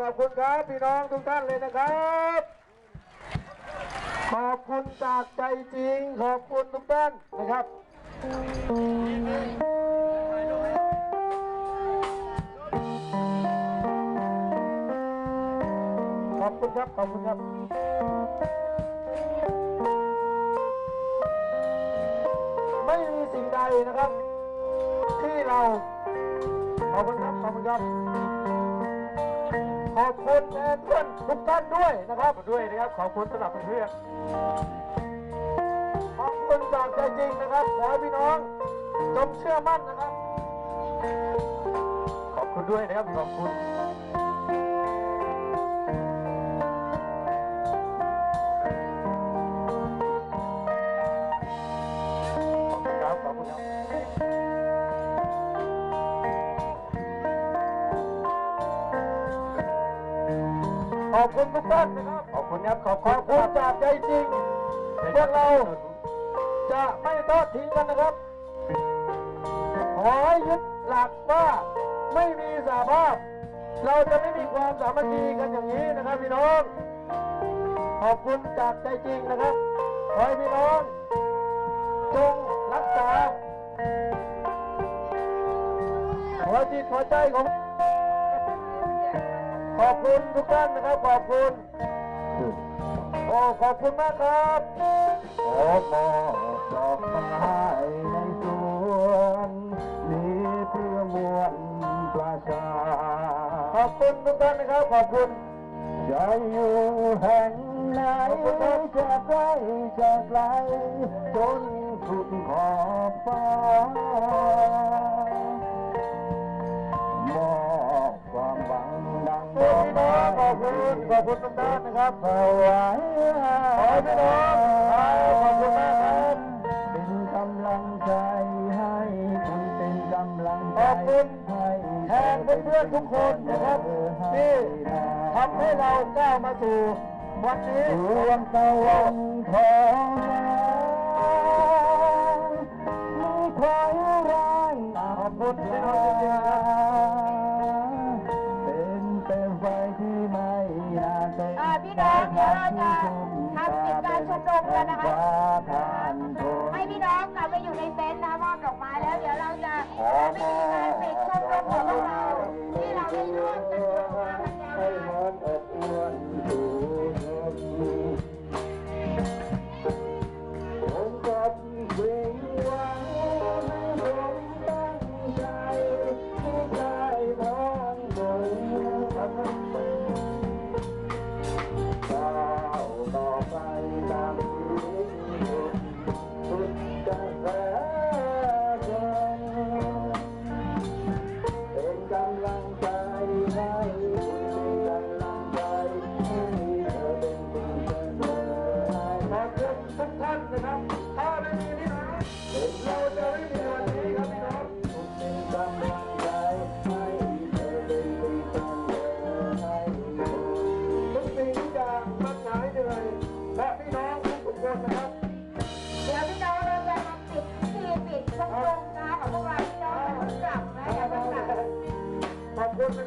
ขอบคุณครับพี่น้องทุกท่านเลยนะครับ ขอบคุณจากใจจริง ขอบคุณทุกท่านนะครับขอบคุณครับขอบคุณครับไม่มีสิ่งใดนะครับ ที่เราขอบคุณครับขอบคุณครับ ขอบคุณแทนเพื่อนทุกท่านด้วยนะครับด้วยนะครับ ขอบคุณสำหรับเพื่อนขอบคุณจากใจจริงนะครับขอให้พี่น้องจงเชื่อมั่นนะครับ ขอบคุณด้วยนะครับขอบคุณ ขอบคุณทุกท่านนะครับ ขอบคุณครับขอบคุณจากใจจริง พวกเรา จะไม่ทอดทิ้งกันนะครับ ขอให้ยึดหลักว่าไม่มีสาภาพ เราจะไม่มีความสามัคคีกันอย่างนี้นะครับพี่น้อง ขอบคุณจากใจจริงนะครับ ขอให้พี่น้อง จงรักษาหัวจิตหัวใจของ ขอบคุณทุกท่านนะครับ ขอบคุณ โอ้ขอบคุณมากครับขอมอบดอกไม้ในสวนนี้เพื่อมวลประชาขอบคุณทุกท่านนะครับ ขอบคุณจะอยู่แห่งไหนจะใกล้จะไกลจนสุดขอบฟ้า องขอบคุณขอบคุณทุกท่านนะครับถวายขอให้พี่น้องขอบคุณมากครับเป็นกำลังใจให้คุณเป็นกำลังใจขอบคุณให้แทนเพื่อนๆทุกคนนะครับที่ทำให้เราก้าวมาสู่วันนี้ดวงตะวันทองมีความร้ายหนาขอบคุณพี่น้อ เป็นอ่าพี่น้องเดี๋ยวเราจะทำกิจการชุมนุมกันนะคะฟ้าทานทนให้พี่น้องกลับไปอยู่ในเต็นท์นะคะมอบดอกไม้แล้ว เดี๋ยวเราจะวิธีการปิดชมรมของพวกเรา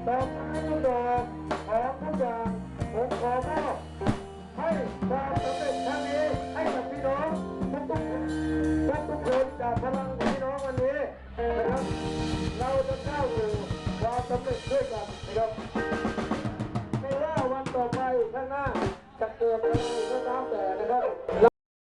คุณนะครับบคุณขอบคุณจากอบคุณครับขอบคุณทุกท่านนะครับขอบคุณดอกไม้ดอกของทุกอย่างผมขอมอบให้ควา